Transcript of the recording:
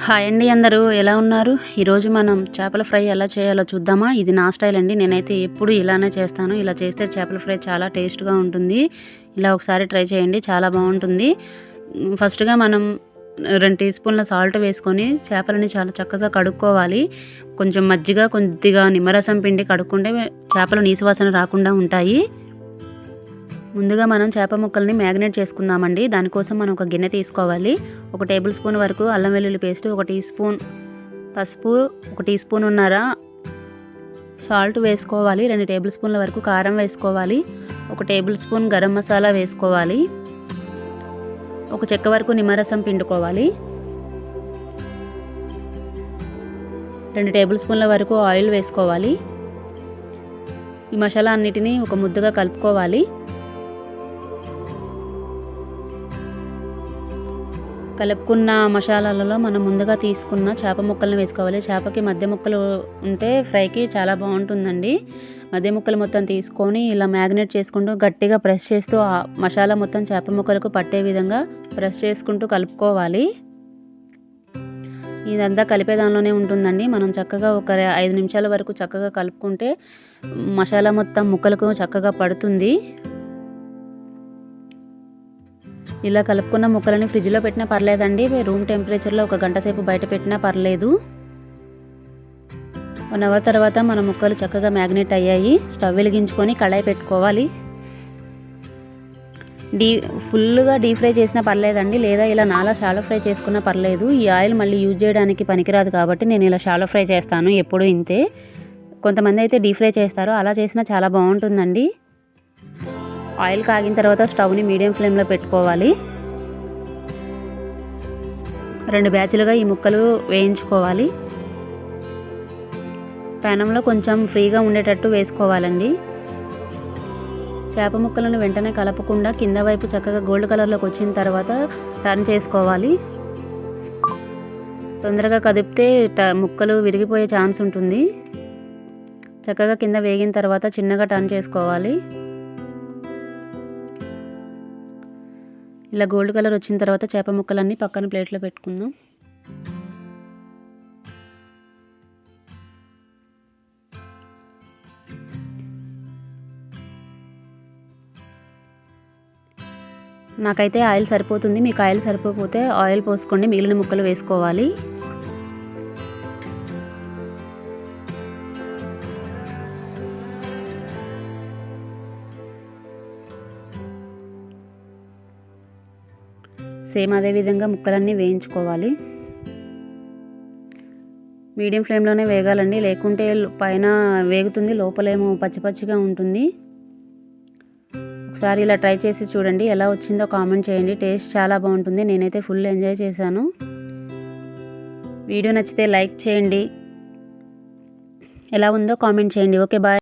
Hi అండి అందరూ ఎలా ఉన్నారు? ఈరోజు మనం చేపల ఫ్రై ఎలా చేయాలో చూద్దామా? ఇది నా స్టైల్ అండి నేనైతే ఎప్పుడు ఇలానే చేస్తాను. ఇలా చేస్తే చేపల ఫ్రై చాలా టేస్ట్గా ఉంటుంది. ఇలా ఒకసారి ట్రై చేయండి చాలా బాగుంటుంది. ఫస్ట్గా మనం రెండు టీ స్పూన్ల సాల్ట్ వేసుకొని చేపలని చాలా చక్కగా కడుక్కోవాలి. కొంచెం మజ్జిగ కొద్దిగా నిమ్మరసం పిండి కడుక్కుంటే చేపలు నీసువాసన రాకుండా ఉంటాయి. ముందుగా మనం చేప ముక్కల్ని మ్యాగ్నేట్ చేసుకుందామండి. దానికోసం మనం ఒక గిన్నె తీసుకోవాలి. ఒక టేబుల్ స్పూన్ వరకు అల్లం వెల్లుల్లి పేస్ట్ ఒక టీ స్పూన్ పసుపు ఒక టీ స్పూన్ ఉన్నారా సాల్ట్ వేసుకోవాలి. రెండు టేబుల్ స్పూన్ల వరకు కారం వేసుకోవాలి. ఒక టేబుల్ స్పూన్ గరం మసాలా వేసుకోవాలి. ఒక చెక్క వరకు నిమ్మరసం పిండుకోవాలి. రెండు టేబుల్ స్పూన్ల వరకు ఆయిల్ వేసుకోవాలి. ఈ మసాలా అన్నిటినీ ఒక ముద్దగా కలుపుకోవాలి. కలుపుకున్న మసాలాలలో మనం ముందుగా తీసుకున్న చేప ముక్కలను వేసుకోవాలి. చేపకి మధ్య ముక్కలు ఉంటే ఫ్రైకి చాలా బాగుంటుందండి. మధ్య ముక్కలు మొత్తం తీసుకొని ఇలా మ్యాగ్నేట్ చేసుకుంటూ గట్టిగా ప్రెస్ చేస్తూ ఆ మసాలా మొత్తం చేప ముక్కలకు పట్టే విధంగా ప్రెస్ చేసుకుంటూ కలుపుకోవాలి. ఇదంతా కలిపే దానిలోనే ఉంటుందండి. మనం చక్కగా ఒక ఐదు నిమిషాల వరకు చక్కగా కలుపుకుంటే మసాలా మొత్తం ముక్కలకు చక్కగా పడుతుంది. ఇలా కలుపుకున్న ముక్కలని ఫ్రిడ్జ్లో పెట్టినా పర్లేదండి. రూమ్ టెంపరేచర్లో ఒక గంట సేపు బయట పెట్టినా పర్లేదు. వన్ అవర్ తర్వాత మన ముక్కలు చక్కగా మ్యాగ్నెట్ అయ్యాయి. స్టవ్ వెలిగించుకొని కళాయి పెట్టుకోవాలి. డీ ఫుల్గా డీప్ ఫ్రై చేసినా పర్లేదండి. లేదా ఇలా నాలా షాలో ఫ్రై చేసుకున్నా పర్లేదు. ఈ ఆయిల్ మళ్ళీ యూజ్ చేయడానికి పనికిరాదు కాబట్టి నేను ఇలా షాలో ఫ్రై చేస్తాను ఎప్పుడూ ఇంతే. కొంతమంది అయితే డీప్ ఫ్రై చేస్తారు అలా చేసినా చాలా బాగుంటుందండి. ఆయిల్ కాగిన తర్వాత స్టవ్ని మీడియం ఫ్లేమ్లో పెట్టుకోవాలి. రెండు బ్యాచ్లుగా ఈ ముక్కలు వేయించుకోవాలి. పెనంలో కొంచెం ఫ్రీగా ఉండేటట్టు వేసుకోవాలండి. చేప ముక్కలను వెంటనే కలపకుండా కింద వైపు చక్కగా గోల్డ్ కలర్లోకి వచ్చిన తర్వాత టర్న్ చేసుకోవాలి. తొందరగా కదిపితే ముక్కలు విరిగిపోయే ఛాన్స్ ఉంటుంది. చక్కగా కింద వేగిన తర్వాత చిన్నగా టర్న్ చేసుకోవాలి. ఇలా గోల్డ్ కలర్ వచ్చిన తర్వాత చేప ముక్కలన్నీ పక్కన ప్లేట్లో పెట్టుకుందాం. నాకైతే ఆయిల్ సరిపోతుంది. మీకు ఆయిల్ సరిపోతే ఆయిల్ పోసుకోండి. మిగిలిన ముక్కలు వేసుకోవాలి. సేమ్ అదే విధంగా ముక్కలన్నీ వేయించుకోవాలి. మీడియం ఫ్లేమ్లోనే వేగాలండి. లేకుంటే పైన వేగుతుంది లోపలేమో పచ్చి పచ్చిగా ఉంటుంది. ఒకసారి ఇలా ట్రై చేసి చూడండి ఎలా వచ్చిందో కామెంట్ చేయండి. టేస్ట్ చాలా బాగుంటుంది. నేనైతే ఫుల్ ఎంజాయ్ చేశాను. వీడియో నచ్చితే లైక్ చేయండి. ఎలా ఉందో కామెంట్ చేయండి. Okay bye.